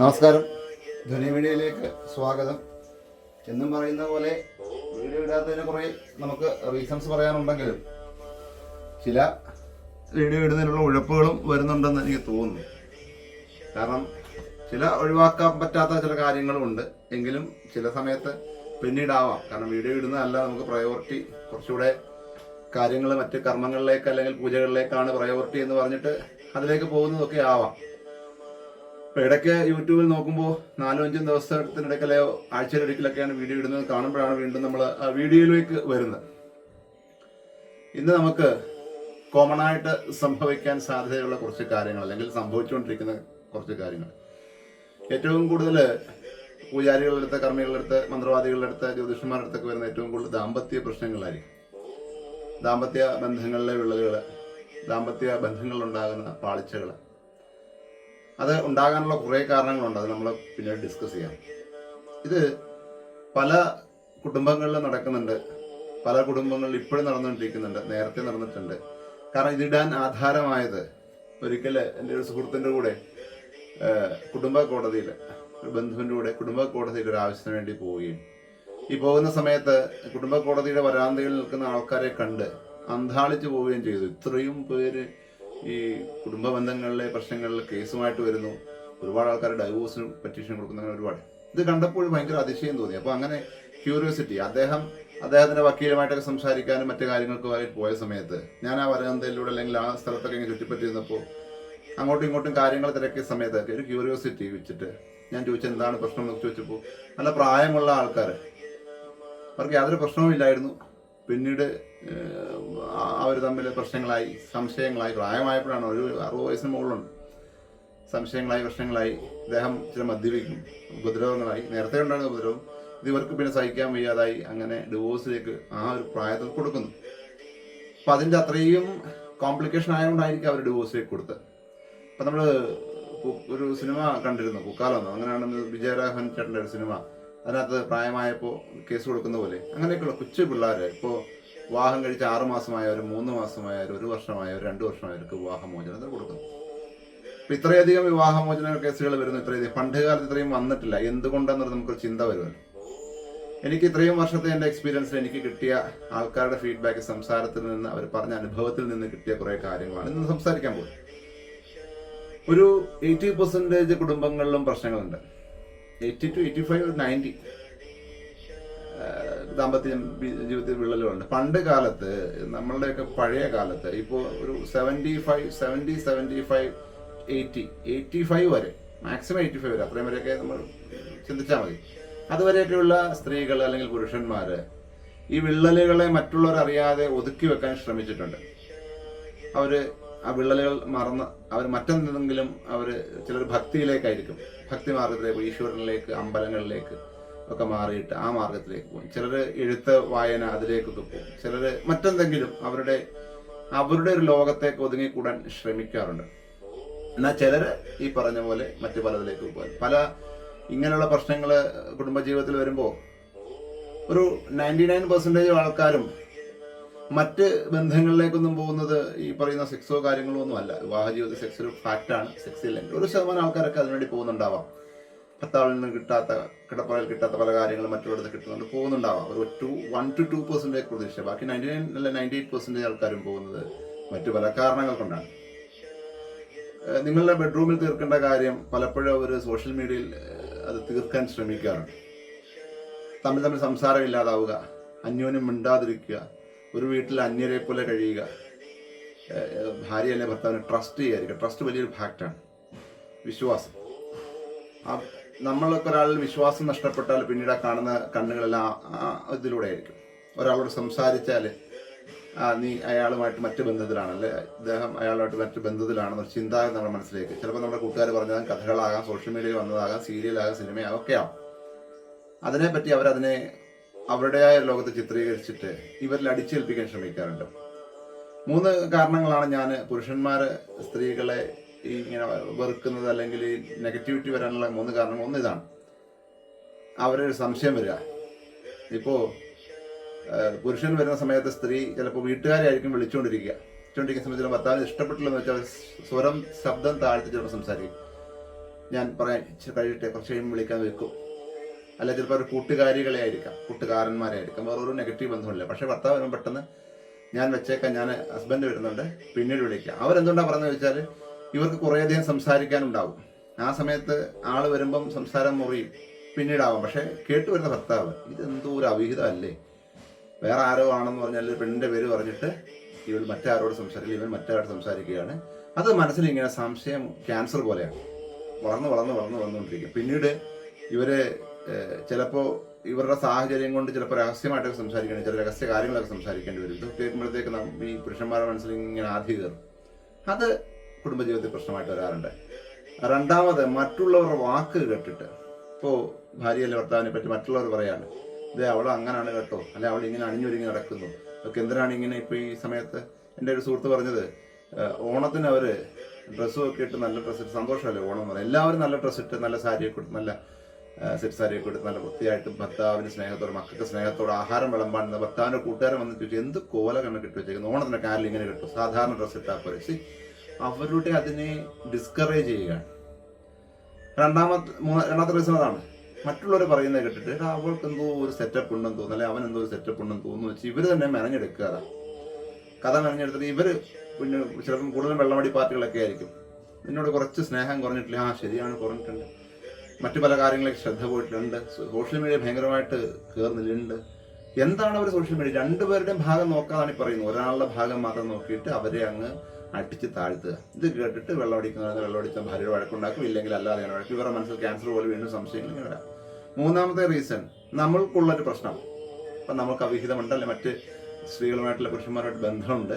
നമസ്കാരം. ധ്വനി സ്വാഗതം. എന്നും പറയുന്ന പോലെ വീഡിയോ ഇടാത്തതിന് കുറേ നമുക്ക് റീസൺസ് പറയാനുണ്ടെങ്കിലും ചില വീഡിയോ ഇടുന്നതിനുള്ള ഉഴപ്പുകളും വരുന്നുണ്ടെന്ന് എനിക്ക് തോന്നുന്നു. കാരണം ചില ഒഴിവാക്കാൻ പറ്റാത്ത ചില കാര്യങ്ങളും ഉണ്ട്. എങ്കിലും ചില സമയത്ത് പിന്നീടാവാം. കാരണം വീഡിയോ ഇടുന്നതല്ല നമുക്ക് പ്രയോറിറ്റി കുറച്ചുകൂടെ കാര്യങ്ങൾ മറ്റ് കർമ്മങ്ങളിലേക്ക് അല്ലെങ്കിൽ പൂജകളിലേക്കാണ് പ്രയോറിറ്റി എന്ന് പറഞ്ഞിട്ട് അതിലേക്ക് പോകുന്നതൊക്കെ ആവാം. ഇപ്പൊ ഇടയ്ക്ക് യൂട്യൂബിൽ നോക്കുമ്പോൾ നാലോ അഞ്ചും ആഴ്ചയിൽ ഒരിക്കലൊക്കെയാണ് വീഡിയോ ഇടുന്നത് കാണുമ്പോഴാണ് വീണ്ടും നമ്മൾ വീഡിയോയിലേക്ക് വരുന്നത്. ഇന്ന് നമുക്ക് കോമൺ ആയിട്ട് സംഭവിക്കാൻ സാധ്യതയുള്ള കുറച്ച് കാര്യങ്ങൾ അല്ലെങ്കിൽ സംഭവിച്ചുകൊണ്ടിരിക്കുന്ന കുറച്ച് കാര്യങ്ങൾ. ഏറ്റവും കൂടുതൽ പൂജാരികളുടെ അടുത്ത് കർമ്മികളുടെ അടുത്ത് മന്ത്രവാദികളുടെ അടുത്ത് ജ്യോതിഷന്മാരുടെ അടുത്തൊക്കെ വരുന്ന ഏറ്റവും കൂടുതൽ ദാമ്പത്യ പ്രശ്നങ്ങളായിരിക്കും. ദാമ്പത്യ ബന്ധങ്ങളിലെ വിള്ളലുകൾ ദാമ്പത്യ ബന്ധങ്ങളിലുണ്ടാകുന്ന പാളിച്ചകൾ അത് ഉണ്ടാകാനുള്ള കുറേ കാരണങ്ങളുണ്ട്. അത് നമ്മൾ പിന്നീട് ഡിസ്കസ് ചെയ്യാം. ഇത് പല കുടുംബങ്ങളിലും നടക്കുന്നുണ്ട്. പല കുടുംബങ്ങളിൽ ഇപ്പോഴും നടന്നുകൊണ്ടിരിക്കുന്നുണ്ട് നേരത്തെ നടന്നിട്ടുണ്ട്. കാരണം ഇതിടാൻ ആധാരമായത് ഒരിക്കൽ എന്റെ ഒരു സുഹൃത്തിന്റെ കൂടെ കുടുംബ കോടതിയിൽ ഒരു ബന്ധുവിന്റെ കൂടെ കുടുംബ കോടതിയിൽ ഒരു ആവശ്യത്തിന് വേണ്ടി പോവുകയും ഈ പോകുന്ന സമയത്ത് കുടുംബ കോടതിയുടെ വരാന്തയിൽ നിൽക്കുന്ന ആൾക്കാരെ കണ്ട് അന്താളിച്ചു പോവുകയും ചെയ്തു. ഇത്രയും പേര് ഈ കുടുംബ ബന്ധങ്ങളിലെ പ്രശ്നങ്ങളിൽ കേസുമായിട്ട് വരുന്നു. ഒരുപാട് ആൾക്കാർ ഡൈവോഴ്സിന് പെറ്റീഷൻ കൊടുക്കുന്ന അങ്ങനെ ഒരുപാട്. ഇത് കണ്ടപ്പോൾ ഭയങ്കര അതിശയം തോന്നി. അപ്പോൾ അങ്ങനെ ക്യൂരിയോസിറ്റി അദ്ദേഹം അദ്ദേഹത്തിന്റെ വക്കീലുമായിട്ടൊക്കെ സംസാരിക്കാനും മറ്റു കാര്യങ്ങൾക്കുമായി പോയ സമയത്ത് ഞാൻ ആ വരാന്തയിലൂടെ അല്ലെങ്കിൽ ആ സ്ഥലത്തൊക്കെ ഇങ്ങനെ ചുറ്റിപ്പറ്റിയിരുന്നപ്പോൾ അങ്ങോട്ടും ഇങ്ങോട്ടും കാര്യങ്ങൾ തിരക്കിയ സമയത്തൊക്കെ ഒരു ക്യൂരിയോസിറ്റി വെച്ചിട്ട് ഞാൻ ചോദിച്ചത് എന്താണ് പ്രശ്നം? എന്നൊക്കെ ചോദിച്ചപ്പോൾ നല്ല പ്രായമുള്ള ആൾക്കാർ അവർക്ക് യാതൊരു പ്രശ്നവും ഇല്ലായിരുന്നു. പിന്നീട് അവർ തമ്മിൽ പ്രശ്നങ്ങളായി സംശയങ്ങളായി പ്രായമായപ്പോഴാണ് ഒരു അറുപത് വയസ്സിന് മുകളിലുണ്ട്. സംശയങ്ങളായി പ്രശ്നങ്ങളായി അദ്ദേഹം ചില മദ്യപിക്കും. ഉപദ്രവങ്ങളായി. നേരത്തെ ഉണ്ടായിരുന്ന ഉപദ്രവം. ഇത് ഇവർക്ക് പിന്നെ സഹിക്കാൻ വയ്യാതായി. അങ്ങനെ ഡിവോഴ്സിലേക്ക് ആ ഒരു പ്രായത്തിൽ കൊടുക്കുന്നു. അപ്പം അതിന്റെ അത്രയും കോംപ്ലിക്കേഷൻ ആയതുകൊണ്ടായിരിക്കും അവർ ഡിവോഴ്സിലേക്ക് കൊടുത്തത്. അപ്പം നമ്മൾ ഒരു സിനിമ കണ്ടിരുന്നു കുക്കാലം അങ്ങനെയാണ് വിജയരാഘവൻ ചേട്ടന്റെ ഒരു സിനിമ. അതിനകത്ത് പ്രായമായപ്പോൾ കേസ് കൊടുക്കുന്ന പോലെ അങ്ങനെയൊക്കെയുള്ള കൊച്ചു പിള്ളേർ ഇപ്പോൾ വിവാഹം കഴിച്ച് ആറ് മാസമായവർ മൂന്ന് മാസമായവർ ഒരു വർഷമായവർ രണ്ട് വർഷമായവർക്ക് വിവാഹമോചനം കൊടുക്കുന്നു. അപ്പം ഇത്രയധികം വിവാഹമോചന കേസുകൾ വരുന്നു ഇത്രയധികം. പണ്ട് കാലത്ത് ഇത്രയും വന്നിട്ടില്ല. എന്തുകൊണ്ടെന്നത് നമുക്കൊരു ചിന്ത വരുമല്ലോ. എനിക്ക് ഇത്രയും വർഷത്തെ എന്റെ എക്സ്പീരിയൻസിൽ എനിക്ക് കിട്ടിയ ആൾക്കാരുടെ ഫീഡ്ബാക്ക് സംസാരത്തിൽ നിന്ന് അവർ പറഞ്ഞ അനുഭവത്തിൽ നിന്ന് കിട്ടിയ കുറേ കാര്യങ്ങളാണ്. ഇന്ന് സംസാരിക്കാൻ പോകുന്നത് ഒരു എയ്റ്റി പെർസെന്റേജ് കുടുംബങ്ങളിലും പ്രശ്നങ്ങളുണ്ട്. Eighty two eighty five ninety. ദാമ്പത്യ ജീവിതത്തിൽ വിള്ളലുകളുണ്ട്. പണ്ട് കാലത്ത് നമ്മളുടെയൊക്കെ പഴയ കാലത്ത് ഇപ്പോൾ ഒരു seventy five seventy seventy five eighty eighty five വരെ മാക്സിമം എയ്റ്റി ഫൈവ് വരെ അത്രയും വരെയൊക്കെ നമ്മൾ ചിന്തിച്ചാൽ മതി. അതുവരെയൊക്കെയുള്ള സ്ത്രീകൾ അല്ലെങ്കിൽ പുരുഷന്മാർ ഈ വിള്ളലുകളെ മറ്റുള്ളവർ അറിയാതെ ഒതുക്കി വെക്കാൻ ശ്രമിച്ചിട്ടുണ്ട്. അവർ ആ വിള്ളലുകൾ മറന്ന് അവർ മറ്റെന്തെങ്കിലും അവർ ചിലർ ഭക്തിയിലേക്കായിരിക്കും. ഭക്തി മാർഗത്തിലേക്ക് ഈശ്വരനിലേക്ക് അമ്പലങ്ങളിലേക്ക് ഒക്കെ മാറിയിട്ട് ആ മാർഗത്തിലേക്ക് പോകും. ചിലർ എഴുത്ത് വായന അതിലേക്കൊക്കെ പോകും. ചിലർ മറ്റെന്തെങ്കിലും അവരുടെ അവരുടെ ഒരു ലോകത്തേക്ക് ഒതുങ്ങിക്കൂടാൻ ശ്രമിക്കാറുണ്ട്. എന്നാൽ ചിലർ ഈ പറഞ്ഞ പോലെ മറ്റു പലതിലേക്ക് പോകും പല ഇങ്ങനെയുള്ള പ്രശ്നങ്ങൾ കുടുംബജീവിതത്തിൽ വരുമ്പോൾ ഒരു നയന്റി നയൻ പെർസെന്റേജ് ആൾക്കാരും മറ്റ് ബന്ധങ്ങളിലേക്കൊന്നും പോകുന്നത് ഈ പറയുന്ന സെക്സോ കാര്യങ്ങളോ ഒന്നും അല്ല. വിവാഹ ജീവിത സെക്സ് ഒരു ഫാക്റ്റാണ് സെക്സ് ഇല്ലെങ്കിൽ ഒരു ശതമാനം ആൾക്കാരൊക്കെ അതിനുവേണ്ടി പോകുന്നുണ്ടാവാം. ഭർത്താവിൽ നിന്ന് കിട്ടാത്ത കിടപ്പറയിൽ കിട്ടാത്ത പല കാര്യങ്ങളും മറ്റുള്ള കിട്ടുന്നുണ്ട് പോകുന്നുണ്ടാവാം. ഒരു two one two two percentage പ്രതീക്ഷ. ബാക്കി നയന്റി നയൻ അല്ല നയന്റി എയ്റ്റ് പെർസെന്റേജ് ആൾക്കാരും പോകുന്നത് മറ്റു പല കാരണങ്ങൾ കൊണ്ടാണ്. നിങ്ങളുടെ ബെഡ്റൂമിൽ തീർക്കേണ്ട കാര്യം പലപ്പോഴും അവർ സോഷ്യൽ മീഡിയയിൽ അത് തീർക്കാൻ ശ്രമിക്കാറുണ്ട്. തമ്മിൽ തമ്മിൽ സംസാരം ഇല്ലാതാവുക അന്യോന്യം മിണ്ടാതിരിക്കുക ഒരു വീട്ടിൽ അന്യരെ പോലെ കഴിയുക. ഭാര്യ അല്ലെ ഭർത്താവിനെ ട്രസ്റ്റ് ചെയ്യാതിരിക്കുക. ട്രസ്റ്റ് വലിയൊരു ഫാക്റ്റാണ് വിശ്വാസം. ആ നമ്മളൊക്കെ ഒരാളിൽ വിശ്വാസം നഷ്ടപ്പെട്ടാൽ പിന്നീട് ആ കാണുന്ന കണ്ണുകളെല്ലാം ഇതിലൂടെ ആയിരിക്കും. ഒരാളോട് സംസാരിച്ചാൽ നീ അയാളുമായിട്ട് മറ്റു ബന്ധത്തിലാണ് അല്ലെ? അദ്ദേഹം അയാളുമായിട്ട് മറ്റു ബന്ധത്തിലാണെന്ന് ഒരു ചിന്ത നമ്മുടെ മനസ്സിലേക്ക്. ചിലപ്പോൾ നമ്മുടെ കൂട്ടുകാർ പറഞ്ഞാൽ കഥകളാകാം സോഷ്യൽ മീഡിയയിൽ വന്നതാകാം സീരിയലാകാം സിനിമയാകാം ഒക്കെയാവും അതിനെപ്പറ്റി അവരതിനെ അവരുടേതായ ലോകത്ത് ചിത്രീകരിച്ചിട്ട് ഇവരിൽ അടിച്ചേൽപ്പിക്കാൻ ശ്രമിക്കാറുണ്ട്. മൂന്ന് കാരണങ്ങളാണ് ഞാൻ പുരുഷന്മാർ സ്ത്രീകളെ ഇങ്ങനെ വെറുക്കുന്നത് അല്ലെങ്കിൽ നെഗറ്റിവിറ്റി വരാനുള്ള മൂന്ന് കാരണങ്ങൾ ഒന്ന് ഇതാണ്. അവരൊരു സംശയം വരിക. ഇപ്പോൾ പുരുഷൻ വരുന്ന സമയത്ത് സ്ത്രീ ചിലപ്പോൾ വീട്ടുകാരെ ആയിരിക്കും വിളിച്ചുകൊണ്ടിരിക്കുക വിളിച്ചുകൊണ്ടിരിക്കുന്ന സമയത്ത് ചില ഭർത്താവിന് ഇഷ്ടപ്പെട്ടില്ലെന്ന് വെച്ചാൽ സ്വരം ശബ്ദം താഴ്ത്തി ചിലപ്പോൾ സംസാരിക്കും. ഞാൻ പറയാൻ കഴിയട്ടെ കുറച്ച് കഴിയുമ്പോൾ വിളിക്കാൻ വെക്കും അല്ല ചിലപ്പോൾ ഒരു കൂട്ടുകാരികളെ ആയിരിക്കാം കൂട്ടുകാരന്മാരെ ആയിരിക്കാം. വേറൊരു നെഗറ്റീവ് ബന്ധമില്ല പക്ഷേ ഭർത്താവ് പെട്ടെന്ന് ഞാൻ വെച്ചേക്കാം ഞാൻ ഹസ്ബൻഡ് വരുന്നുണ്ട് പിന്നീട് വിളിക്കാം. അവരെന്തുകൊണ്ടാണ് പറഞ്ഞതെന്ന് വെച്ചാൽ ഇവർക്ക് കുറേയധികം സംസാരിക്കാനുണ്ടാവും. ആ സമയത്ത് ആൾ വരുമ്പം സംസാരം മുറിയും പിന്നീടാവാം. പക്ഷേ കേട്ടു വരുന്ന ഭർത്താവ് ഇതെന്തോ ഒരു അവിഹിതമല്ലേ വേറെ ആരോ ആണെന്ന് പറഞ്ഞാൽ ഒരു പെണ്ണിന്റെ പേര് പറഞ്ഞിട്ട് ഇവൾ മറ്റാരോട് സംസാരിക്കുക ഇവൻ മറ്റാരോട് സംസാരിക്കുകയാണ്. അത് മനസ്സിൽ ഇങ്ങനെ സംശയം ക്യാൻസർ പോലെയാണ്. വളർന്ന് വളർന്ന് വളർന്ന് വളർന്നുകൊണ്ടിരിക്കും. പിന്നീട് ഇവർ ഏഹ്, ചിലപ്പോ ഇവരുടെ സാഹചര്യം കൊണ്ട് ചിലപ്പോൾ രഹസ്യമായിട്ടൊക്കെ സംസാരിക്കേണ്ടി ചില രഹസ്യ കാര്യങ്ങളൊക്കെ സംസാരിക്കേണ്ടി വരും. ഇതൊക്കെ കേൾക്കുമ്പോഴത്തേക്ക് ഈ പുരുഷന്മാരുടെ മനസ്സിൽ ഇങ്ങനെ കയറും. അത് കുടുംബജീവിതത്തിൽ പ്രശ്നമായിട്ട് വരാറുണ്ട്. രണ്ടാമത് മറ്റുള്ളവരുടെ വാക്ക് കേട്ടിട്ട്. ഇപ്പോൾ ഭാര്യയല്ലേ ഭർത്താവിനെ പറ്റി മറ്റുള്ളവർ പറയാണ് ഇത് അവൾ അങ്ങനെയാണ് കേട്ടോ. അല്ലെ അവൾ ഇങ്ങനെ അണിഞ്ഞൊരുങ്ങി നടക്കുന്നു. ഒക്കെ എന്തിനാണ് ഇങ്ങനെ ഇപ്പോൾ ഈ സമയത്ത്? എന്റെ ഒരു സുഹൃത്ത് പറഞ്ഞത് ഓണത്തിന് അവർ ഡ്രസ്സും ഒക്കെ ഇട്ട് നല്ല ഡ്രസ്സ് ഇട്ട് സന്തോഷമല്ലേ ഓണം എന്ന്? എല്ലാവരും നല്ല ഡ്രസ്സ് ഇട്ട് നല്ല സാരിയൊക്കെ ഇട്ട് നല്ല സെറ്റ് സാരിയൊക്കെ ഇട്ട് നല്ല വൃത്തിയായിട്ട് ഭർത്താവിന് സ്നേഹത്തോടെ മക്കൾക്ക് സ്നേഹത്തോടെ ആഹാരം വിളമ്പാൻ ഭർത്താവിന്റെ കൂട്ടുകാരൻ വന്നിട്ട് ചോദിച്ചു എന്ത് കോല കണ്ണ് കിട്ടി വെച്ചേക്കുന്നു? ഓണത്തിന് കാലിൽ ഇങ്ങനെ കിട്ടും. സാധാരണ ഡ്രസ്സ് ഇട്ടാൽ പോലെ അവരുടെ അതിനെ ഡിസ്കറേജ് ചെയ്യുകയാണ്. രണ്ടാമത്തെ മൂന്ന് രണ്ടാമത്തെ റീസൺ അതാണ്. മറ്റുള്ളവർ പറയുന്നത് കേട്ടിട്ട് "എടാ, അവൾക്ക് എന്തോ ഒരു സെറ്റപ്പ് ഉണ്ടെന്ന് തോന്നുന്നു അല്ലെങ്കിൽ അവൻ എന്തോ ഒരു സെറ്റപ്പ് ഉണ്ടെന്ന് തോന്നുന്നു. വെച്ച് ഇവർ തന്നെ മെനഞ്ഞെടുക്കുക അതാ. കഥ മെനഞ്ഞെടുത്തിട്ട് ഇവർ പിന്നെ ചിലപ്പം കൂടുതലും വെള്ളമടി പാർട്ടികളൊക്കെ ആയിരിക്കും. നിന്നോട് കുറച്ച് സ്നേഹം കുറഞ്ഞിട്ടില്ല? ആ ശരിയാണ് കുറഞ്ഞിട്ടുണ്ട്. മറ്റു പല കാര്യങ്ങളൊക്കെ ശ്രദ്ധ പോയിട്ടുണ്ട്. സോഷ്യൽ മീഡിയ ഭയങ്കരമായിട്ട് കയറുന്നില്ലുണ്ട് എന്താണ് അവർ സോഷ്യൽ മീഡിയ? രണ്ടുപേരുടെയും ഭാഗം നോക്കാതാണ് ഈ പറയുന്നത്. ഒരാളുടെ ഭാഗം മാത്രം നോക്കിയിട്ട് അവരെ അങ്ങ് അടിച്ച് താഴ്ത്തുക. ഇത് കേട്ടിട്ട് വെള്ളമടിക്കുന്ന വെള്ളമടിച്ച ഭാര്യ വഴക്കുണ്ടാക്കും. ഇല്ലെങ്കിൽ അല്ലാതെ വഴക്കും. ഇവരുടെ മനസ്സിൽ ക്യാൻസർ പോലെ വീണ്ടും സംശയങ്ങൾ വരാം. മൂന്നാമത്തെ റീസൺ നമ്മൾക്കുള്ളൊരു പ്രശ്നം. അപ്പം നമുക്ക് അവിഹിതമുണ്ട്. അല്ലെങ്കിൽ മറ്റ് സ്ത്രീകളുമായിട്ടുള്ള പുരുഷന്മാരുമായിട്ട് ബന്ധമുണ്ട്.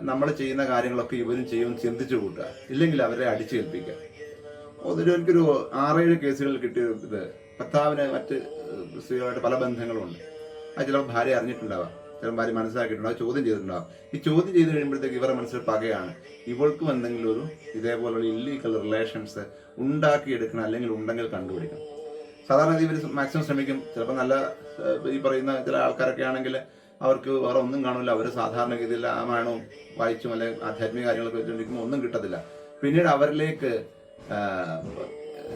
നമ്മൾ ചെയ്യുന്ന കാര്യങ്ങളൊക്കെ ഇവരും ചെയ്യും ചിന്തിച്ചു കൂട്ടുക. ഇല്ലെങ്കിൽ അവരെ അടിച്ചേൽപ്പിക്കുക. എനിക്കൊരു ആറേഴ് കേസുകൾ കിട്ടിയ ഇത് ഭർത്താവിന് മറ്റ് സ്ത്രീകളായിട്ട് പല ബന്ധങ്ങളുണ്ട്. അത് ചിലപ്പോൾ ഭാര്യ അറിഞ്ഞിട്ടുണ്ടാവാം. ചിലപ്പോൾ ഭാര്യ മനസ്സിലാക്കിയിട്ടുണ്ടാവും ചോദ്യം ചെയ്തിട്ടുണ്ടാവും. ഈ ചോദ്യം ചെയ്ത് കഴിയുമ്പോഴത്തേക്ക് ഇവരുടെ മനസ്സിൽ പകയാണ്. ഇവൾക്കും എന്തെങ്കിലും ഒരു ഇതേപോലുള്ള ഇല്ലീഗൽ റിലേഷൻസ് ഉണ്ടാക്കിയെടുക്കണം അല്ലെങ്കിൽ ഉണ്ടെങ്കിൽ കണ്ടുപിടിക്കണം. സാധാരണ ഇവർ മാക്സിമം ശ്രമിക്കും. ചിലപ്പോൾ നല്ല ഈ പറയുന്ന ചില ആൾക്കാരൊക്കെ ആണെങ്കിൽ അവർക്ക് വേറെ ഒന്നും കാണില്ല അവർ സാധാരണഗതിയിൽ രാമായണവും വായിച്ചും അല്ലെങ്കിൽ ആധ്യാത്മിക കാര്യങ്ങളൊക്കെ വെച്ചുകൊണ്ടിരിക്കുമ്പോൾ ഒന്നും കിട്ടത്തില്ല. പിന്നീട് അവരിലേക്ക്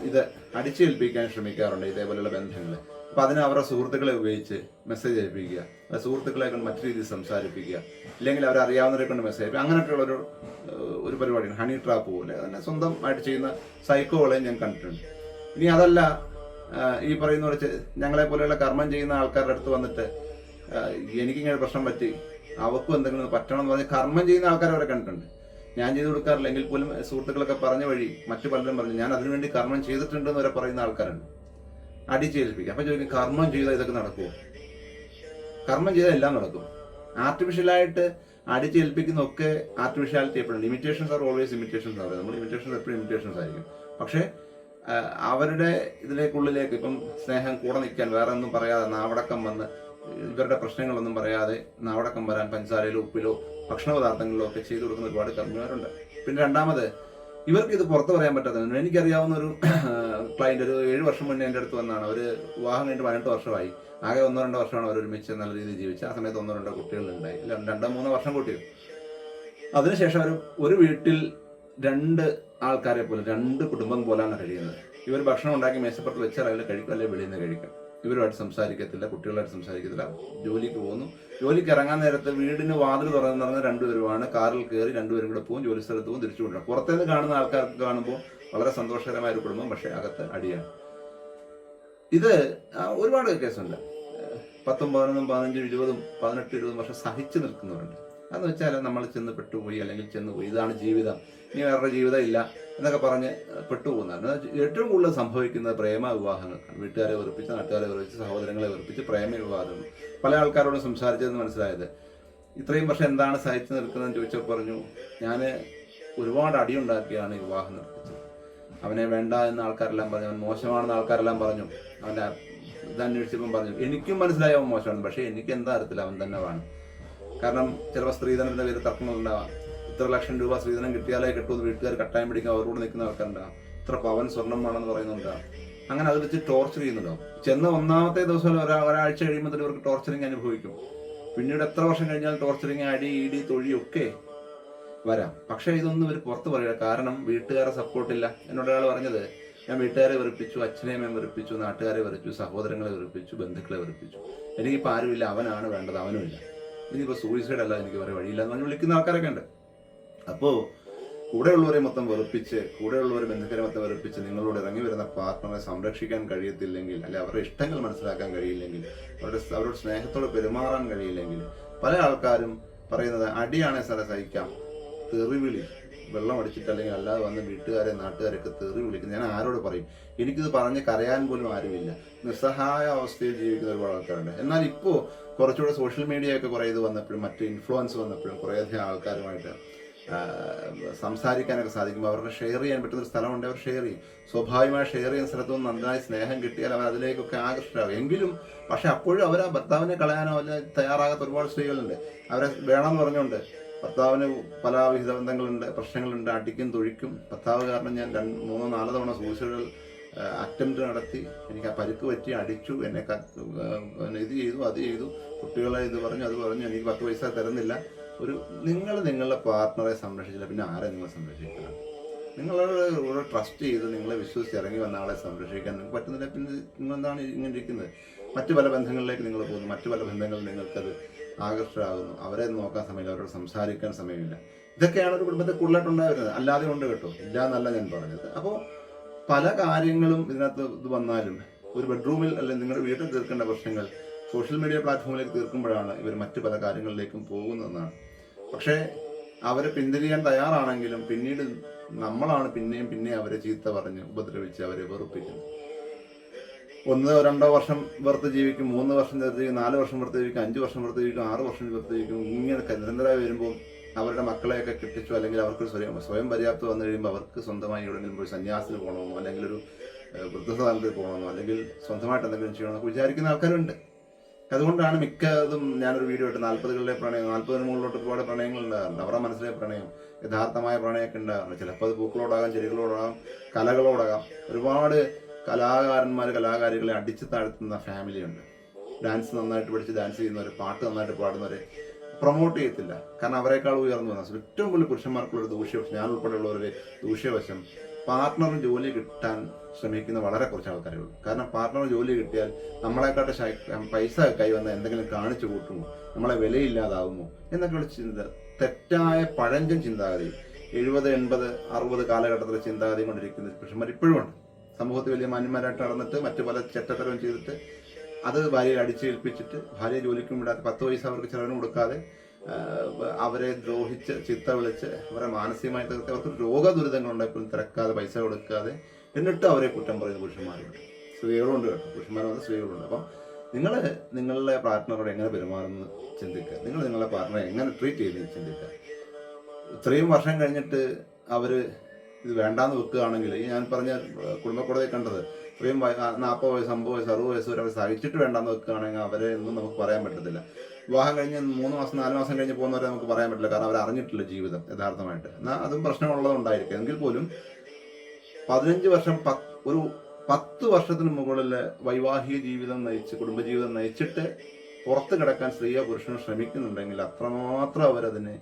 ഇത് അടിച്ചേൽപ്പിക്കാൻ ശ്രമിക്കാറുണ്ട് ഇതേപോലെയുള്ള ബന്ധങ്ങൾ അപ്പൊ അതിന് അവരുടെ സുഹൃത്തുക്കളെ ഉപയോഗിച്ച് മെസ്സേജ് അയപ്പിക്കുക സുഹൃത്തുക്കളെ കൊണ്ട് മറ്റു രീതിയിൽ സംസാരിപ്പിക്കുക ഇല്ലെങ്കിൽ അവരറിയാവുന്നവരെ കൊണ്ട് മെസ്സേജ് അയപ്പിക്കുക അങ്ങനെയൊക്കെയുള്ള ഒരു ഒരു പരിപാടിയാണ് ഹണി ട്രാപ്പ് പോലെ. തന്നെ സ്വന്തമായിട്ട് ചെയ്യുന്ന സൈക്കോകളെയും ഞാൻ കണ്ടിട്ടുണ്ട്. ഇനി അതല്ല ഈ പറയുന്ന പോലെ ഞങ്ങളെ പോലെയുള്ള കർമ്മം ചെയ്യുന്ന ആൾക്കാരുടെ അടുത്ത് വന്നിട്ട് എനിക്കിങ്ങനെ പ്രശ്നം പറ്റി അവർക്കും എന്തെങ്കിലും പറ്റണം എന്ന് പറഞ്ഞ് കർമ്മം ചെയ്യുന്ന ആൾക്കാരെ അവരെ കണ്ടിട്ടുണ്ട്. ഞാൻ ചെയ്ത് കൊടുക്കാറില്ലെങ്കിൽ പോലും സുഹൃത്തുക്കളൊക്കെ പറഞ്ഞ വഴി മറ്റു പലരും പറഞ്ഞു ഞാൻ അതിനുവേണ്ടി കർമ്മം ചെയ്തിട്ടുണ്ടെന്ന് വരെ പറയുന്ന ആൾക്കാരുണ്ട്. അടിച്ചേൽപ്പിക്കുക അപ്പൊ ചോദിക്കും കർമ്മം ചെയ്താൽ ഇതൊക്കെ നടക്കുമോ കർമ്മം ചെയ്താൽ എല്ലാം നടക്കും. ആർട്ടിഫിഷ്യലായിട്ട് അടിച്ചേൽപ്പിക്കുന്നൊക്കെ ആർട്ടിഫിഷ്യാലിറ്റി എപ്പോഴും ലിമിറ്റേഷൻസ് ആർ ഓൾവേസ് ലിമിറ്റേഷൻസ് ആണ് നമ്മൾ ലിമിറ്റേഷൻസ് എപ്പോഴും ലിമിറ്റേഷൻസ് ആയിരിക്കും. പക്ഷേ അവരുടെ ഇതിലേക്കുള്ളിലേക്ക് ഇപ്പം സ്നേഹം കൂടെ നിൽക്കാൻ വേറെ ഒന്നും പറയാതെ നാവടക്കം വന്ന് ഇവരുടെ പ്രശ്നങ്ങളൊന്നും പറയാതെ നാവടക്കം വരാൻ പഞ്ചസാരയിലോ ഉപ്പിലോ ഭക്ഷണ പദാർത്ഥങ്ങളിലോ ഒക്കെ ചെയ്തു കൊടുക്കുന്ന ഒരുപാട് കമ്പനിമാരുണ്ട് പിന്നെ രണ്ടാമത് ഇവർക്ക് ഇത് പുറത്ത് പറയാൻ പറ്റാത്തത് എനിക്കറിയാവുന്ന ഒരു ക്ലയന്റ് ഒരു ഏഴ് വർഷം മുന്നേ എന്റെ അടുത്ത് വന്നാണ്. അവർ വിവാഹം കഴിഞ്ഞിട്ട് പതിനെട്ട് വർഷമായി. ആകെ ഒന്നോ രണ്ടോ വർഷമാണ് അവർ ഒരുമിച്ച് നല്ല രീതിയിൽ ജീവിച്ചത്. ആ സമയത്ത് ഒന്നോ രണ്ടോ കുട്ടികളുണ്ടായി. രണ്ടോ മൂന്നോ വർഷം കുട്ടികൾ അതിനുശേഷം അവർ ഒരു വീട്ടിൽ രണ്ട് ആൾക്കാരെ പോലെ രണ്ട് കുടുംബം പോലാണ് കഴിയുന്നത്. ഇവർ ഭക്ഷണം ഉണ്ടാക്കി മേശപ്പുറത്ത് വെച്ചാൽ അതിൽ കഴിക്കും അല്ലെങ്കിൽ വെളിയിൽ നിന്ന് കഴിക്കും. ഇവരുമായിട്ട് സംസാരിക്കത്തില്ല കുട്ടികളായിട്ട് സംസാരിക്കത്തില്ല. ജോലിക്ക് പോകുന്നു. ജോലിക്ക് ഇറങ്ങാൻ നേരത്ത് വീടിന് വാതിൽ തുറന്ന് നടന്ന് രണ്ടുപേരുമാണ്. കാറിൽ കയറി രണ്ടുപേരും കൂടെ പോകും ജോലി സ്ഥലത്ത് പോകും തിരിച്ചു കൊണ്ടുവരും. പുറത്തേന്ന് കാണുന്ന ആൾക്കാർക്ക് കാണുമ്പോൾ വളരെ സന്തോഷകരമായ ഒരു കുടുംബം പക്ഷേ അകത്ത് അടിയാണ്. ഇത് ഒരുപാട് കേസുണ്ട്. പത്തും പതിനൊന്നും പതിനഞ്ചും ഇരുപതും പതിനെട്ട് ഇരുപതും വർഷം സഹിച്ചു നിൽക്കുന്നവരുണ്ട്. അതെന്ന് വെച്ചാൽ നമ്മൾ ചെന്ന് പെട്ടുപോയി അല്ലെങ്കിൽ ചെന്ന് പോയി. ഇതാണ് ജീവിതം. ഇനി വേറെ ജീവിതം ഇല്ല എന്നൊക്കെ പറഞ്ഞ് പെട്ടുപോകുന്നതാണ്. എന്ന് ഏറ്റവും കൂടുതൽ സംഭവിക്കുന്നത് പ്രേമ വിവാഹങ്ങൾക്കാണ് വീട്ടുകാരെ വെറുപ്പിച്ച് നാട്ടുകാരെ വെറുപ്പിച്ച് സഹോദരങ്ങളെ വെറുപ്പിച്ച് പ്രേമ വിവാഹം പല ആൾക്കാരോടും സംസാരിച്ചതെന്ന് മനസ്സിലായത്. ഇത്രയും വർഷം എന്താണ് സഹിച്ചു നിൽക്കുന്നതെന്ന് ചോദിച്ചപ്പോൾ പറഞ്ഞു ഞാൻ ഒരുപാട് അടിയുണ്ടാക്കിയാണ് വിവാഹം നിർത്തിച്ചത് അവനെ വേണ്ട എന്ന് ആൾക്കാരെല്ലാം പറഞ്ഞു അവൻ മോശമാണെന്ന് ആൾക്കാരെല്ലാം പറഞ്ഞു അവന്റെ ഇതന്വേഷിച്ചപ്പം പറഞ്ഞു എനിക്കും മനസ്സിലായി മോശമാണ് പക്ഷേ എനിക്ക് എന്താ അറിയത്തില്ല അവൻ തന്നെ വേണം? കാരണം ചിലപ്പോൾ സ്ത്രീധനത്തിന്റെ പേര് തർക്കങ്ങളുണ്ടാവാം. ഇത്ര ലക്ഷം രൂപ സ്ത്രീധനം കിട്ടിയാലേ കിട്ടുമെന്ന് വീട്ടുകാർ കട്ടായം പിടിക്കാൻ അവരോട് നിൽക്കുന്ന ആൾക്കാരുണ്ടാവും. ഇത്ര പവൻ സ്വർണം വേണമെന്ന് പറയുന്നുണ്ടാവും. അങ്ങനെ അത് വെച്ച് ടോർച്ചർ ചെയ്യുന്നുണ്ടാവും. ചെന്ന ഒന്നാമത്തെ ദിവസം ഒരാ ഒരാഴ്ച കഴിയുമ്പോൾ തന്നെ ഇവർക്ക് ടോർച്ചറിങ് അനുഭവിക്കും. പിന്നീട് എത്ര വർഷം കഴിഞ്ഞാൽ ടോർച്ചറിങ് അടി ഇടി തൊഴിയൊക്കെ വരാം. പക്ഷേ ഇതൊന്നും ഇവർ പുറത്ത് പറയുക കാരണം വീട്ടുകാരെ സപ്പോർട്ടില്ല എന്നോട് ഒരാൾ പറഞ്ഞത് ഞാൻ വീട്ടുകാരെ വെറുപ്പിച്ചു അച്ഛനെയും വെറുപ്പിച്ചു നാട്ടുകാരെ വെറുപ്പിച്ചു സഹോദരങ്ങളെ വെറുപ്പിച്ചു ബന്ധുക്കളെ വെറുപ്പിച്ചു. എനിക്കിപ്പോൾ ആരുമില്ല. അവനാണ് വേണ്ടത്. അവനുമില്ല. ഇനിയിപ്പോൾ സൂയിസൈഡ് അല്ല എനിക്ക് വേറെ വഴിയില്ല എന്ന് പറഞ്ഞ് വിളിക്കുന്ന ആൾക്കാരൊക്കെ ഉണ്ട്. അപ്പോൾ കൂടെയുള്ളവരെ മൊത്തം വെറുപ്പിച്ച് കൂടെയുള്ളവരെ ബന്ധുക്കരെ മൊത്തം വെറുപ്പിച്ച് നിങ്ങളോട് ഇറങ്ങി വരുന്ന പാർട്ട്ണറെ സംരക്ഷിക്കാൻ കഴിയത്തില്ലെങ്കിൽ അല്ലെ അവരുടെ ഇഷ്ടങ്ങൾ മനസ്സിലാക്കാൻ കഴിയില്ലെങ്കിൽ അവരുടെ അവരോട് സ്നേഹത്തോടെ പെരുമാറാൻ കഴിയില്ലെങ്കിൽ പല ആൾക്കാരും പറയുന്നത് അടിയാണെ സാറെ സഹിക്കാം. തെറിവിളി വെള്ളം അടിച്ചിട്ട് അല്ലെങ്കിൽ അല്ലാതെ വന്ന് വീട്ടുകാരെ നാട്ടുകാരൊക്കെ തെറി വിളിക്കുന്നത് ഞാൻ ആരോട് പറയും? എനിക്കിത് പറഞ്ഞ് കരയാൻ പോലും ആരുമില്ല. നിസ്സഹായ അവസ്ഥയിൽ ജീവിക്കുന്ന ഒരുപാട് ആൾക്കാരുണ്ട്. എന്നാൽ ഇപ്പോൾ കുറച്ചുകൂടെ സോഷ്യൽ മീഡിയ ഒക്കെ കുറേ ഇത് വന്നപ്പോഴും മറ്റ് ഇൻഫ്ലുവൻസ് വന്നപ്പോഴും കുറേയധികം ആൾക്കാരുമായിട്ട് സംസാരിക്കാനൊക്കെ സാധിക്കുമ്പോൾ അവർക്ക് ഷെയർ ചെയ്യാൻ പറ്റുന്ന ഒരു സ്ഥലമുണ്ട് അവർ ഷെയർ ചെയ്യും. സ്വാഭാവികമായി ഷെയർ ചെയ്യുന്ന സ്ഥലത്തു നിന്ന് നന്നായി സ്നേഹം കിട്ടിയാൽ അവർ അതിലേക്കൊക്കെ ആകർഷ്ടരാകും എങ്കിലും പക്ഷെ അപ്പോഴും അവർ ആ ഭർത്താവിനെ കളയാനോ അല്ല തയ്യാറാകാത്ത ഒരുപാട് സ്ത്രീകളുണ്ട്. അവരെ വേണമെന്ന് പറഞ്ഞുകൊണ്ട് ഭർത്താവിന് പല വിഹിത ബന്ധങ്ങളുണ്ട് പ്രശ്നങ്ങളുണ്ട്. അടിക്കും തൊഴിക്കും. ഭർത്താവ് കാരണം ഞാൻ മൂന്നോ നാലോ തവണ സൂസൈഡൽ അറ്റംപ്റ്റ് നടത്തി. എനിക്ക് ആ പരുക്ക് പറ്റി അടിച്ചു. എന്നെ ഇത് ചെയ്തു അത് ചെയ്തു. കുട്ടികളെ ഇത് പറഞ്ഞു അത് പറഞ്ഞു. എനിക്ക് പത്ത് പൈസ തരുന്നില്ല. ഒരു നിങ്ങൾ നിങ്ങളുടെ പാർട്ട്ണറെ സംരക്ഷിച്ചില്ല. പിന്നെ ആരെ നിങ്ങൾ സംരക്ഷിക്കുക നിങ്ങളോട് ട്രസ്റ്റ് ചെയ്ത് നിങ്ങളെ വിശ്വസിച്ച് ഇറങ്ങി വന്ന ആളെ സംരക്ഷിക്കാൻ നിങ്ങൾക്ക് പറ്റുന്നില്ല. പിന്നെ നിങ്ങൾ എന്താണ് ഇങ്ങനെ ഇരിക്കുന്നത്? മറ്റു പല ബന്ധങ്ങളിലേക്ക് നിങ്ങൾ പോകുന്നു. മറ്റു പല ബന്ധങ്ങളിൽ നിങ്ങൾക്കത് ആകർഷകമാകുന്നു. അവരെ നോക്കാൻ സമയമില്ല. അവരോട് സംസാരിക്കാൻ സമയമില്ല. ഇതൊക്കെയാണ് ഒരു കുടുംബത്തെ കൂടുതലായിട്ട് ഉണ്ടായിരുന്നത്. അല്ലാതെ ഉണ്ട് കേട്ടോ. ഇല്ല എന്നല്ല ഞാൻ പറഞ്ഞത്. അപ്പോൾ പല കാര്യങ്ങളും ഇതിനകത്ത് ഇത് വന്നാലും ഒരു ബെഡ്റൂമിൽ അല്ലെങ്കിൽ നിങ്ങളുടെ വീട്ടിൽ തീർക്കേണ്ട പ്രശ്നങ്ങൾ സോഷ്യൽ മീഡിയ പ്ലാറ്റ്ഫോമിലേക്ക് തീർക്കുമ്പോഴാണ് ഇവർ മറ്റു പല കാര്യങ്ങളിലേക്കും പോകുന്നതെന്നാണ്. പക്ഷേ അവരെ പിന്തിരിയാൻ തയ്യാറാണെങ്കിലും പിന്നീട് നമ്മളാണ് പിന്നെയും പിന്നെയും അവരെ ചീത്ത പറഞ്ഞ് ഉപദ്രവിച്ച് അവരെ വെറുപ്പിക്കുന്നത് ഒന്നോ രണ്ടോ വർഷം വെറുത്ത് ജീവിക്കും മൂന്ന് വർഷം വെറുത്ത് ജീവിക്കും നാല് വർഷം വെറുത്ത് ജീവിക്കും അഞ്ച് വർഷം വെറുത്ത് ജീവിക്കും ആറ് വർഷം വെറുത്ത് ജീവിക്കും ഇങ്ങനെ നിരന്തരമായി വരുമ്പോൾ അവരുടെ മക്കളെയൊക്കെ കെട്ടിച്ചു അല്ലെങ്കിൽ അവർക്ക് സ്വയം സ്വയം പര്യാപ്തം വന്നു കഴിയുമ്പോൾ അവർക്ക് സ്വന്തമായി എവിടെയെങ്കിലും പോയി സന്യാസത്തിന് പോകണമെന്നോ അല്ലെങ്കിൽ ഒരു വൃദ്ധസ്ഥാനത്തിൽ പോകണമെന്നോ അല്ലെങ്കിൽ സ്വന്തമായിട്ട് എന്തെങ്കിലും ചെയ്യണമെന്നൊക്കെ വിചാരിക്കുന്ന ആൾക്കാരുണ്ട്. അതുകൊണ്ടാണ് മിക്കതും ഞാനൊരു വീഡിയോ ഇട്ട് നാൽപ്പതുകളിലെ പ്രണയം നാൽപ്പതിന് മുകളിലോട്ട് ഒരുപാട് പ്രണയങ്ങൾ ഉണ്ടാകാറുണ്ട്. അവരുടെ മനസ്സിലെ പ്രണയം യഥാർത്ഥമായ പ്രണയമൊക്കെ ഉണ്ടാകാറുണ്ട്. ചിലപ്പോൾ അത് പൂക്കളോടാകാം ചെടികളോടാകാം കലകളോടാകാം. ഒരുപാട് കലാകാരന്മാർ കലാകാരികളെ അടിച്ചു താഴ്ത്തുന്ന ഫാമിലിയുണ്ട് ഡാൻസ് നന്നായിട്ട് പഠിച്ച് ഡാൻസ് ചെയ്യുന്നവർ പാട്ട് നന്നായിട്ട് പാടുന്നവരെ പ്രൊമോട്ട് ചെയ്യത്തില്ല. കാരണം അവരെക്കാൾ ഉയർന്നു വന്ന ഏറ്റവും കൂടുതൽ പുരുഷന്മാർക്കുള്ള ഒരു ദൂഷ്യവശം ഞാൻ ഉൾപ്പെടെയുള്ളവരുടെ ദൂഷ്യവശം പാർട്ട്ണറിന് ജോലി കിട്ടാൻ ശ്രമിക്കുന്ന വളരെ കുറച്ച് ആൾക്കാരേ ഉള്ളൂ. കാരണം പാർട്ട്ണറിന് ജോലി കിട്ടിയാൽ നമ്മളെക്കാട്ട് പൈസ പൈസ കൈവന്ന എന്തെങ്കിലും കാണിച്ചു കൂട്ടുമോ? നമ്മളെ വിലയില്ലാതാവുമോ? എന്നൊക്കെയുള്ള ചിന്ത തെറ്റായ പഴഞ്ചൻ ചിന്താഗതി എഴുപത് എൺപത് അറുപത് കാലഘട്ടത്തിലെ ചിന്താഗതി കൊണ്ടിരിക്കുന്ന പുരുഷന്മാർ ഇപ്പോഴും ഉണ്ട്. സമൂഹത്തിൽ വലിയ മാന്യന്മാരായിട്ട് നടന്നിട്ട് മറ്റു പല ചെറ്റത്തരവും ചെയ്തിട്ട് അത് ഭാര്യയെ അടിച്ചേൽപ്പിച്ചിട്ട് ഭാര്യ ജോലിക്കും വിടാതെ പത്ത് പൈസ അവർക്ക് ചിലവിന് കൊടുക്കാതെ അവരെ ദ്രോഹിച്ച് ചിത്ത വിളിച്ച് അവരെ മാനസികമായി തകർത്ത് അവർക്ക് രോഗദുരിതങ്ങളുണ്ടായപ്പോഴും തിരക്കാതെ പൈസ കൊടുക്കാതെ എന്നിട്ട് അവരെ കുറ്റം പറയുന്ന പുരുഷന്മാരുണ്ട്. സ്ത്രീകളുണ്ട് കേട്ടോ. പുരുഷന്മാരുണ്ട് സ്ത്രീകളുണ്ട്. അപ്പം നിങ്ങൾ നിങ്ങളുടെ പാർട്ട്ണറോട് എങ്ങനെ പെരുമാറുന്നു ചിന്തിക്കുക? നിങ്ങൾ നിങ്ങളുടെ പാർട്ട്ണറെ എങ്ങനെ ട്രീറ്റ് ചെയ്യുന്നു ചിന്തിക്കുക? ഇത്രയും വർഷം കഴിഞ്ഞിട്ട് അവർ ഇത് വേണ്ടാന്ന് വെക്കുകയാണെങ്കിൽ ഞാൻ പറഞ്ഞ കുടുംബക്കൂടെ കണ്ടത് ഇത്രയും നാൽപ്പത് വയസ്സ് അമ്പത് വയസ്സ് അറുപത് വയസ്സ് വരെ അവർ സഹിച്ചിട്ട് വേണ്ടാന്ന് വെക്കുകയാണെങ്കിൽ അവരെ ഒന്നും നമുക്ക് പറയാൻ പറ്റത്തില്ല. വിവാഹം കഴിഞ്ഞ് മൂന്ന് മാസം നാല് മാസം കഴിഞ്ഞ് പോകുന്നവരെ നമുക്ക് പറയാൻ പറ്റില്ല കാരണം അവർ അറിഞ്ഞിട്ടില്ല ജീവിതം യഥാർത്ഥമായിട്ട്. എന്നാൽ അതും പ്രശ്നമുള്ളതുണ്ടായിരിക്കും എങ്കിൽ പോലും പതിനഞ്ച് വർഷം ഒരു പത്ത് വർഷത്തിന് മുകളിൽ വൈവാഹിക ജീവിതം നയിച്ച് കുടുംബജീവിതം നയിച്ചിട്ട് പുറത്ത് കിടക്കാൻ സ്ത്രീയോ പുരുഷനോ ശ്രമിക്കുന്നുണ്ടെങ്കിൽ അത്രമാത്രം അവരതിന്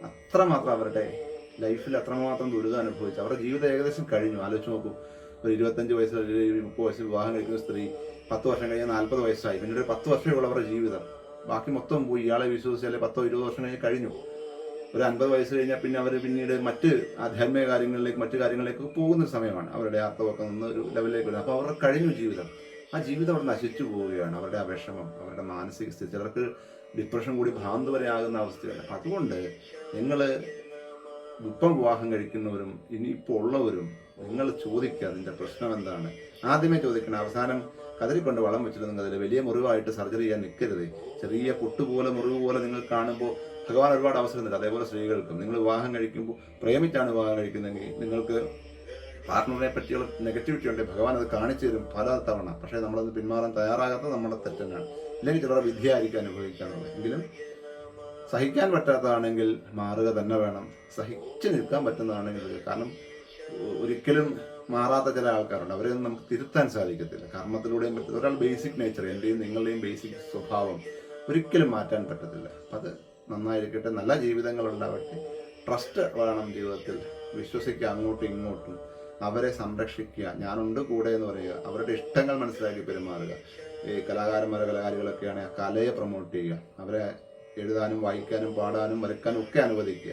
അത്രമാത്രം അവരുടെ ലൈഫിൽ അത്രമാത്രം ദുരിതം അനുഭവിച്ചു അവരുടെ ജീവിതം ഏകദേശം കഴിഞ്ഞു. ആലോചിച്ച് നോക്കൂ. ഒരു ഇരുപത്തഞ്ച് വയസ്സ് ഒരു മുപ്പത് വയസ്സിൽ വിവാഹം കഴിക്കുന്ന സ്ത്രീ പത്ത് വർഷം കഴിഞ്ഞാൽ നാൽപ്പത് വയസ്സായി. പിന്നെ ഒരു പത്ത് വർഷമേ ഉള്ളൂ അവരുടെ ജീവിതം. ബാക്കി മൊത്തം പോയി. ഇയാളെ വിശ്വസിച്ചാൽ പത്തോ ഇരുപത് വർഷം കഴിഞ്ഞ് കഴിഞ്ഞു. ഒരു അൻപത് വയസ്സ് കഴിഞ്ഞാൽ പിന്നെ അവർ പിന്നീട് മറ്റ് ആധ്യാത്മിക കാര്യങ്ങളിലേക്ക് മറ്റു കാര്യങ്ങളിലേക്ക് പോകുന്ന സമയമാണ്. അവരുടെ അർത്ഥമൊക്കെ നിന്ന് ഒരു ലെവലിലേക്ക് വരുന്നത്. അപ്പോൾ അവരുടെ കഴിഞ്ഞു ജീവിതം. ആ ജീവിതം അവിടെ നശിച്ചു പോവുകയാണ്. അവരുടെ വിഷമം അവരുടെ മാനസിക സ്ഥിതി. ചിലർക്ക് ഡിപ്രഷൻ കൂടി ഭ്രാന്ത് വരെ ആകുന്ന അവസ്ഥയാണ്. അതുകൊണ്ട് നിങ്ങൾ ഇപ്പം വിവാഹം കഴിക്കുന്നവരും ഇനിയിപ്പോൾ ഉള്ളവരും നിങ്ങൾ ചോദിക്കുക അതിന്റെ പ്രശ്നം എന്താണ്. ആദ്യമേ ചോദിക്കണം. അവസാനം കതിരിക്കൊണ്ട് വളം വെച്ചിട്ട് അതിൽ വലിയ മുറിവായിട്ട് സർജറി ചെയ്യാൻ നിൽക്കരുത്. ചെറിയ പൊട്ടുപോലെ മുറിവ് പോലെ നിങ്ങൾ കാണുമ്പോൾ ഭഗവാൻ ഒരുപാട് അവസരം തരും. അതേപോലെ സ്ത്രീകൾക്കും. നിങ്ങൾ വിവാഹം കഴിക്കുമ്പോൾ പ്രേമിച്ചാണ് വിവാഹം കഴിക്കുന്നതെങ്കിൽ നിങ്ങൾക്ക് പാർട്ട്ണറിനെ പറ്റിയുള്ള നെഗറ്റിവിറ്റി ഉണ്ട് ഭഗവാൻ അത് കാണിച്ചു തരും പല തവണ പക്ഷേ നമ്മളത് പിന്മാറാൻ തയ്യാറാകാത്തത് നമ്മുടെ തെറ്റന്നാണ്. ഇല്ലെങ്കിൽ ചിലരുടെ വിദ്യയായിരിക്കും അനുഭവിക്കാറുള്ളത് എങ്കിലും സഹിക്കാൻ പറ്റാത്തതാണെങ്കിൽ മാറുക തന്നെ വേണം. സഹിച്ചു നിൽക്കാൻ പറ്റുന്നതാണെങ്കിൽ കാരണം ഒരിക്കലും മാറാത്ത ചില ആൾക്കാരുണ്ട്. അവരെ നമുക്ക് തിരുത്താൻ സാധിക്കത്തില്ല. കർമ്മത്തിലൂടെയും പറ്റത്തില്ല. ഒരാൾ ബേസിക് നേച്ചർ എന്റെയും നിങ്ങളുടെയും ബേസിക് സ്വഭാവം ഒരിക്കലും മാറ്റാൻ പറ്റത്തില്ല. അത് നന്നായിരിക്കട്ടെ. നല്ല ജീവിതങ്ങൾ ഉണ്ടാവട്ടെ. ട്രസ്റ്റ് വേണം ജീവിതത്തിൽ. വിശ്വസിക്കുക അങ്ങോട്ടും ഇങ്ങോട്ടും. അവരെ സംരക്ഷിക്കുക. ഞാനുണ്ട് കൂടെ എന്ന് പറയുക. അവരുടെ ഇഷ്ടങ്ങൾ മനസ്സിലാക്കി പെരുമാറുക. ഈ കലാകാരന്മാരെ കലാകാരികളൊക്കെയാണെങ്കിൽ ആ കലയെ പ്രൊമോട്ട് ചെയ്യുക. അവരെ എഴുതാനും വായിക്കാനും പാടാനും വരക്കാനും ഒക്കെ അനുവദിക്കുക.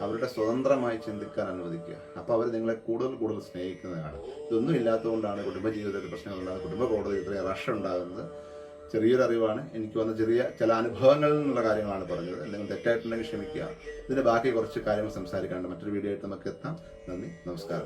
അവരുടെ സ്വതന്ത്രമായി ചിന്തിക്കാൻ അനുവദിക്കുക. അപ്പോൾ അവർ നിങ്ങളെ കൂടുതൽ കൂടുതൽ സ്നേഹിക്കുന്നതാണ് ഇതൊന്നും ഇല്ലാത്തതുകൊണ്ടാണ് കുടുംബജീവിതത്തിൽ പ്രശ്നങ്ങളുണ്ടാകുന്നത് കുടുംബ കോടതി ഇത്രയും റഷ് ഉണ്ടാകുന്നത്. ചെറിയൊരു അറിവാണ്. എനിക്ക് വന്ന ചെറിയ ചില അനുഭവങ്ങളിൽ നിന്നുള്ള കാര്യങ്ങളാണ് പറഞ്ഞത്. എന്തെങ്കിലും തെറ്റായിട്ടുണ്ടെങ്കിൽ ക്ഷമിക്കുക. ഇതിന് ബാക്കി കുറച്ച് കാര്യങ്ങൾ സംസാരിക്കാനുണ്ട്. മറ്റൊരു വീഡിയോ ആയിട്ട് നമുക്ക് എത്താം. നന്ദി. നമസ്കാരം.